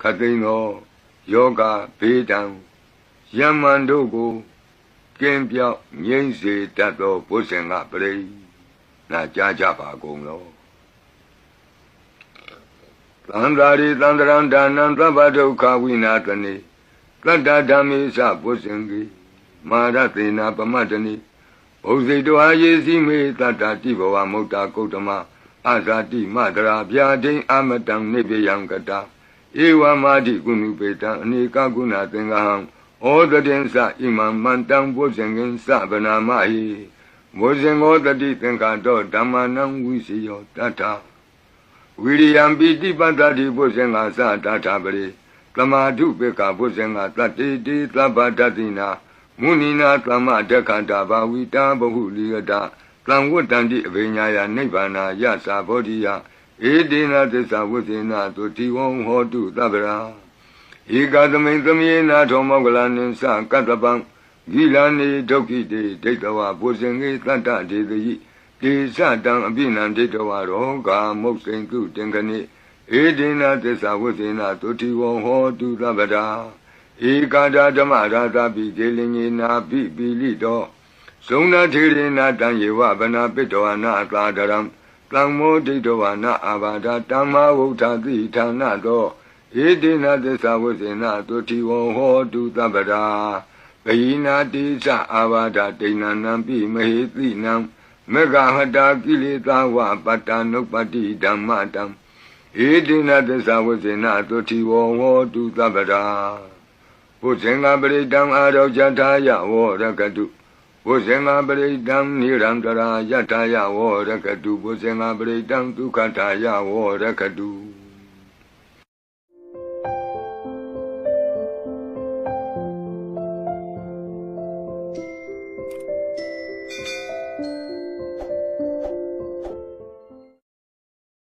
ခတ်သိမ်းသောယောဂဘေးဒံယမန်တို့ကိုကင်းပြောက်ငြိမ့်စေတတ်သောဘုဇင်ကပရိနာကြားကြပါကုန်လောသန္တာရိသန္တရံဒါနံသဗ္ဗဒုက္ခဝိနာတနေတတ္တဓမ္မေသဘုဇင်ကိမာရသေနာပမတ္တနိဘုဇိတောအာယေစီမေတတ္တတိဘဝမုတ်တာကုတ္တမအာဇာတိမတရာဗျာဒိအမတံနိဗ္ဗယံကတာ ဧဝမာတိကုဏုပေတံအနေကကုဏသင်္ဃဟံဩတတင်္စဣမံမန္တံဘုဇင်ကင်စဗနာမဟိဘုဇင်ောတတိသင်္ဃတောဓမ္မနံဝိစီယောတတ္ထဝိရိယံပိတိပတ္တိဘုဇင်္ဂသတ္ထပရိသမာဓုပေကဘုဇင်္ဂတတ္တိတိသဗ္ဗတတိနာမုနိနာသမ္မဒက္ခတာဘာဝိတာဘဟုလိယတသံဝတ္တန္တိအဘိညာယနိဗ္ဗာနာယသာဘောဓိယ ဧတေနသစ္စာဝိသေနသုတိဝံဟောတုသဗ္ဗရာဧကသမိန်သမေနာထောမောကလနိသကတ္တပံဂိလာနေဒုက္ခိတေဒိဋ္ဌဝဘုဇင်္ဂေတတ္တဒေတိတေသတံအပိနံဒိဋ္ဌဝရောဂာမုတ်စိန်တုတင်္ဂနိဧတေနသစ္စာဝိသေနသုတိဝံဟောတုသဗ္ဗရာဧကာဒဓမ္မရာသပိဒေလင်္ဂေနာပိပိလိတောဇုံနာထေရနာတံယေဝဗနာပိတောနာသာဒရံ တံမောဒိဋ္ဌဝနာအာဘာဒတမ္မာဝုဋ္ဌတိဌာနသောဧတေနသစ္စာဝိစေနသုတိဝံဟောတုတပ္ပရာဘယိနာတိသအာဘာဒဒိဏနံပိမဟေတိနံမေဃဟတာကိလေသာဝပတ္တနုပတိဓမ္မတံဧတေနသစ္စာဝိစေနသုတိဝံဟောတုတပ္ပရာဘုဇင်္ဂပရိတံအာရောဇထာယဝရကတု ဘုဇင်္ဂပရိတံနိရံတရာယထာယဝရကတုဘုဇင်္ဂပရိတံဒုက္ခထာယဝရကတု